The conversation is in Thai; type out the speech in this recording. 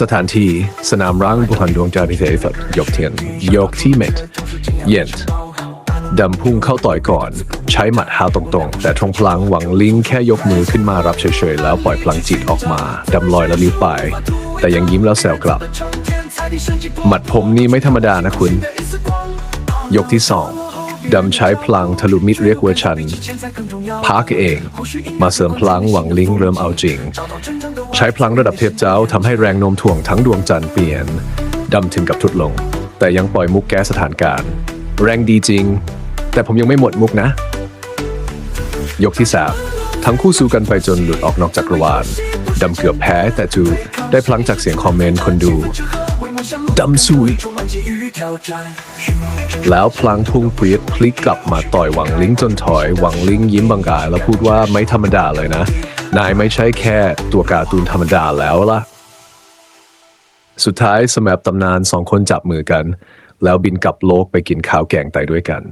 สถานที่สนามร้างบุหันดวงใจพิเศษยกเทียนยกที่เม็ดเย็นดำพุ่งเข้าต่อยก่อน ใช้หมัดหาตรงๆ แต่ทงพลังหวังลิงแค่ยกมือขึ้นมารับเฉยๆ แล้วปล่อยพลังจิตออกมาดำลอยแล้วลิ้วไป แต่ยังยิ้มแล้วแซวกลับ หมัดผมนี่ไม่ธรรมดานะคุณ ยกที่สอง ดำใช้พลังทะลุมิดเรียกเวอร์ชันพาร์คเอง มาเสริมพลังหวังลิงเริ่มเอาจริง ใช้พลังระดับเทพเจ้าทำให้แรงโน้มถ่วงทั้งดวงจันทร์เปลี่ยน ดำถึงกับทุดลง แต่ยังปล่อยมุกแก้สถานการณ์ แรงดีจริง แต่ผมยังไม่หมดมุกนะ ยกที่สามทั้งคู่สู้กันไปจนหลุดออกนอกจักรวาลดำเกือบแพ้แต่จูได้พลังจากเสียงคอมเมนต์คนดู ดำซุย แล้วพลังพุ่งปรีดพลิกกลับมาต่อยหวังลิงจนถอย หวังลิงยิ้มบังกายแล้วพูดว่าไม่ธรรมดาเลยนะ นายไม่ใช่แค่ตัวการ์ตูนธรรมดาแล้วล่ะ สุดท้ายสมับตำนานสองคนจับมือกัน แล้วบินกลับโลกไปกินข้าวแกงไตด้วยกัน